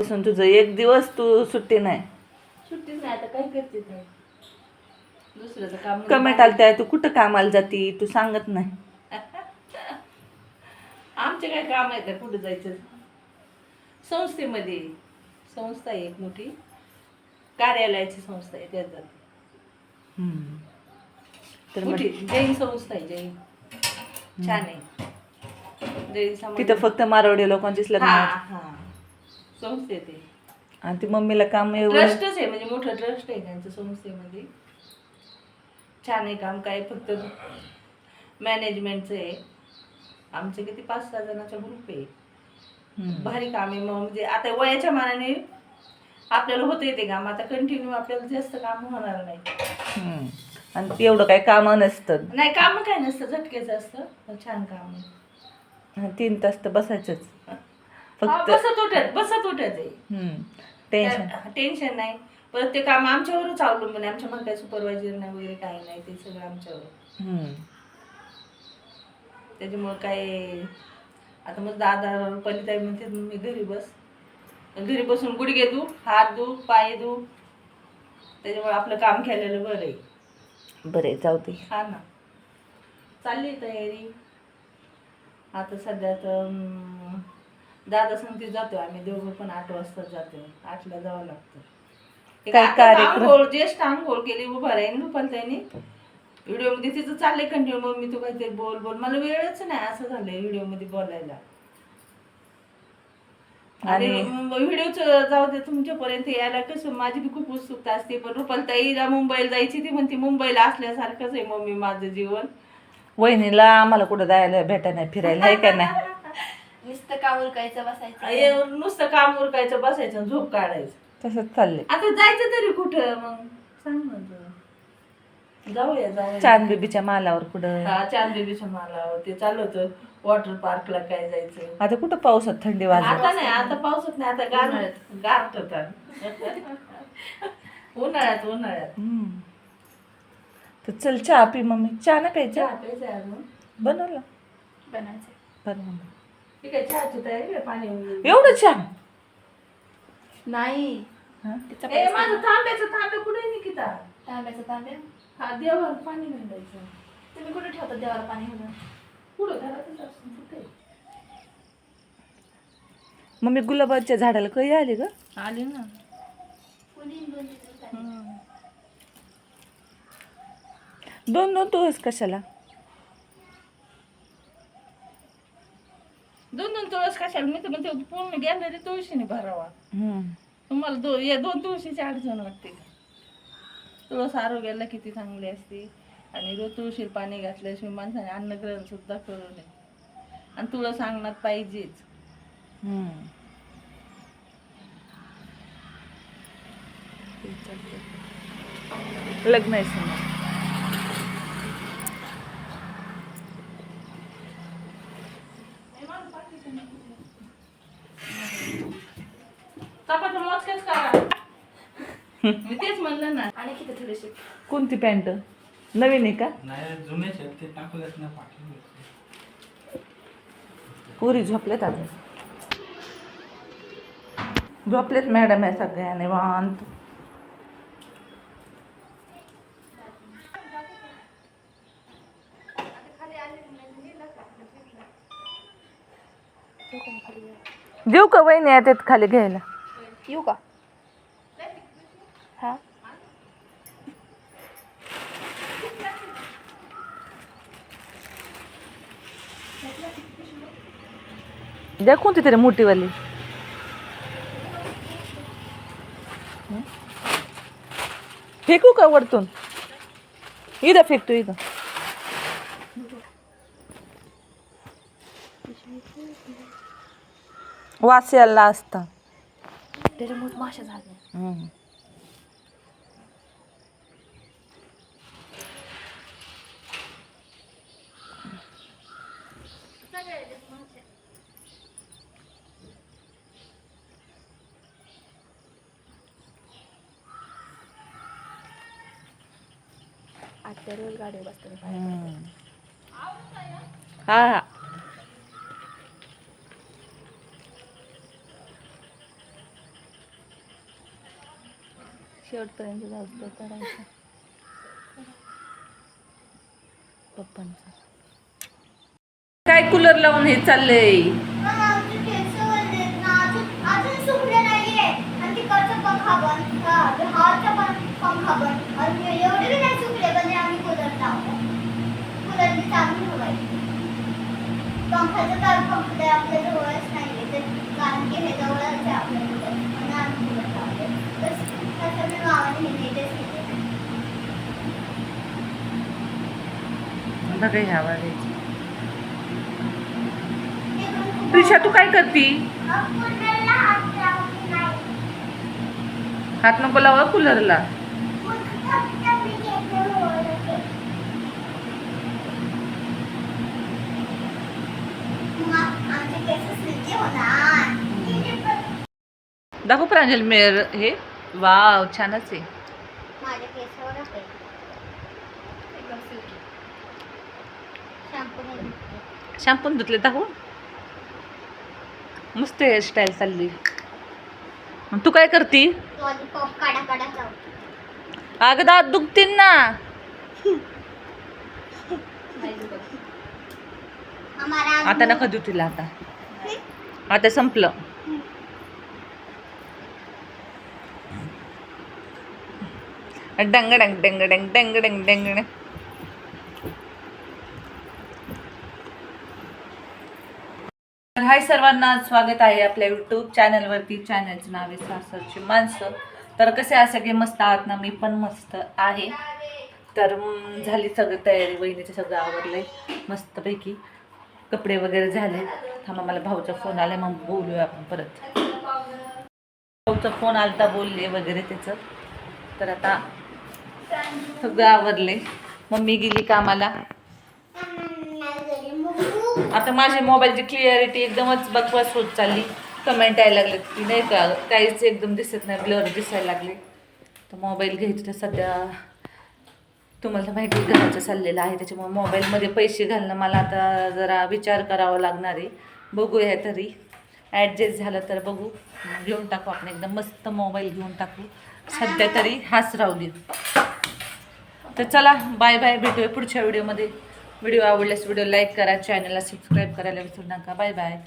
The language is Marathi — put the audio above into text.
तुझं एक दिवस तू सुट्टी नाही. सुट्टीच नाही आता काय करते ते? दुसऱ्याचं काम तू कुठं कामाला जाती? तू सांगत नाही. आमचे काय काम आहे का कुठं जायचं? संस्थेमध्ये. संस्था आहे एक मोठी. कार्यालयाची संस्था आहे त्यात जाते. हम्म. तर मग मोठी जैन संस्था आहे जैन. छान आहे. जैन समाज. तिथं फक्त मारवाडी लोकांचीच लग्न हा आहेत. हा. संस्थेत आहे. आणि ती मम्मीला काम एवढं ट्रस्टच आहे म्हणजे मोठं ट्रस्ट आहे त्यांचं संस्थेमध्ये. छान आहे काम काय फक्त मॅनेजमेंटचं आहे. आमचे किती पाच सहा जणांचा ग्रुप आहे. हम्म. भारी काम आहे मग म्हणजे आता वयाच्या मानाने आपल्याला होतं येते काम आता कंटिन्यू आपल्याला जास्त काम होणार नाही. हम्म. आणि ते एवढं काही काम नसतं. नाही काम काय नसतं झटकेचं असतं पण छान काम आहे. आणि तीन तास तर बसायचंच. फक्त बसत उठत बसत उठत आहे. टेन्शन टेन्शन नाही. परत ते काम आमच्यावरच अवलंबून आहे. आमच्या मग काही सुपरवायझर नाही वगैरे काही नाही. ते सगळं आमच्यावर हम्म. त्याच्यामुळं काय आता मग दादा रुपाली ताई म्हणते मी घरी बस. घरी बसून गुडघे धू हात धू पाय धू. त्याच्यामुळे आपलं काम केलेलं बरं आहे. बरे जाऊ दे. हा ना. चालली तयारी. आता सध्या तर दादा संगतीत जातो आम्ही. दोघं पण आठ वाजता जातो आठला जावं लागतं. एक काय आता कार्यक्रम? आंघोळ ज्येष्ठ आंघोळ केली उभा राहीन रुपाल त्याने. व्हिडिओमध्ये तिचं चाललंय कंटिन्यू मम्मी तू काहीतरी बोल बोल. मला वेळच नाही असं झालंय व्हिडिओमध्ये बोलायला. आणि आणि- व्हिडिओच जाऊ दे तुमच्यापर्यंत यायला कसं? माझी बी खूप उत्सुकता असते पण रुपाल ताईला मुंबईला जायची ती म्हणते मुंबईला असल्यासारखंच आहे मम्मी माझं जीवन. वहिनीला आम्हाला कुठं जायला भेटाय नाही फिरायला आहे का नाही? नुसतं का उरकायचं बसायचं. नुसतं काम उरकायचं बसायचं आणि झोप काढायचं. तसंच चाललंय. आता जायचं तरी कुठं? मग सांग ना तू. जाऊया जाऊया. चांद बेबीच्या मालावर कुठं? हा चांदबेबीच्या मला ते चालू होतं. वॉटर पार्कला काय जायचं? आता कुठं पावसात थंडी वाजत आता नाही आता पावसात नाही आता गार गारट होता उन्हाळ्यात उन्हाळ्यात. हम्म. तर चल चहा पी मम्मी. चहा नाही प्यायचा? चहा प्यायचा अजून. बनवला? बनायचं बनवला ठीक आहे चहाची तयारी आहे पाणी वगैरे. एवढं चहा? नाही. हा? ए माझं तांब्याचं तांब्या कुठे निकिता? तांब्याचं तांब्या हा देवाला पाणी घालायचं तुम्ही कुठे ठेवता देवाला पाणी पुढं घरातच असतं कुठे? मम्मी गुलाबाच्या झाडाला कधी आली ग? आली ना. दोन दोन दिवस कशाला? दोन दोन तुळस कशाला? मी तर म्हणते पूर्ण गॅलरी तुळशीने भरावा. तुम्हाला दो या दोन तुळशीची अडचण वाटते तुळस आरोग्याला किती चांगली असते. आणि रोज तुळशीला पाणी घातल्याशिवाय माणसाने अन्नग्रहण सुद्धा करू नये. आणि तुळस अंगणात पाहिजेच. लग्न आहे मी तेच म्हणलं ना. आणि किती थोडीशी कोणती पॅन्ट? नवीन आहे का? नाही जुने आहेत ते ना पाठवले पुरी झोपलेत आता झोपलेत मॅडम आहे सगळ्या निवांत. देऊ का वहिनी येतात खाली घ्यायला? येऊ का हा द्या कोणती तरी मोठीवाली? फेकू का वरतून इथं फेकतो इथं वास यायला असता त्याच्यामुळे माशा झाल्या आत्या रोज गाडी बसतात हं. हा हा. शेवटपर्यंत जाऊ करायचं. पप्पांचं. काय कूलर लावून हे चाललंय? आणि तिकडचा पंखा बंद हा, हॉलचा पण पंखा बंद आणि एवढे बी नाही सुकले पण आम्ही कूलर लावतो कूलर बी चालू ठेवायची पंखाचं तर पंख ते आपल्या जवळच नाहीये. ते कारण की हे जवळच आहे आपल्या कूलर म्हणून आम्ही कूलर लावतो तर तसं मी गावाने हे नीटच केले बघा ह्या वाऱ्याची ते पण खूप- प्रिशा तू काय करती? हात नको लावा कूलरला दाखव प्रांजल मेर हे. वाव छानच आहे. शॅम्पून धुतले दाखव. मस्त हेअरस्टाईल चालली. तू काय करती? अगं दात दुखतील ना. आता नका देऊ तिला आता. आता संपलं. डंग डंग डंग डंग डंग डंग डंग हाय सर्वांना स्वागत आहे आपल्या यूट्यूब चॅनलवरती चॅनलचं नाव आहे सासरची माणसं. तर कसे आहे सगळे मस्त आहात ना? मी पण मस्त आहे. तर झाली सगळी तयारी. वहिनीचं सगळं आवरलंय. मस्तपैकी. कपडे वगैरे झाले. थांबा मला भाऊचा फोन आला मग बोलूया आपण परत. भाऊचा फोन आलता बोलले वगैरे त्याचं. तर आता सगळं आवरले. मम्मी गेली कामाला. आता माझी मोबाईलची क्लिअरिटी एकदमच बकवास होत चालली. कमेंट यायला लागले की नाही का? काहीच एकदम दिसत नाही ब्लर दिसायला लागले. तर मोबाईल घ्यायचं तर सध्या. तुम्हाला माहिती आहे घराचं चाललेलं आहे त्याच्यामुळे मोबाईलमध्ये पैसे घालणं मला आता जरा विचार करावा लागणार आहे. बघूया तरी. ॲडजस्ट झालं तर बघू. घेऊन टाकू आपण एकदम मस्त मोबाईल घेऊन टाकू. सध्या तरी हाच राहू दे. तर चला बाय बाय भेटूया पुढच्या व्हिडिओमध्ये व्हिडिओ आवडल्यास व्हिडिओ लाईक करा चॅनलला सबस्क्राईब करायला विसरू नका. Bye bye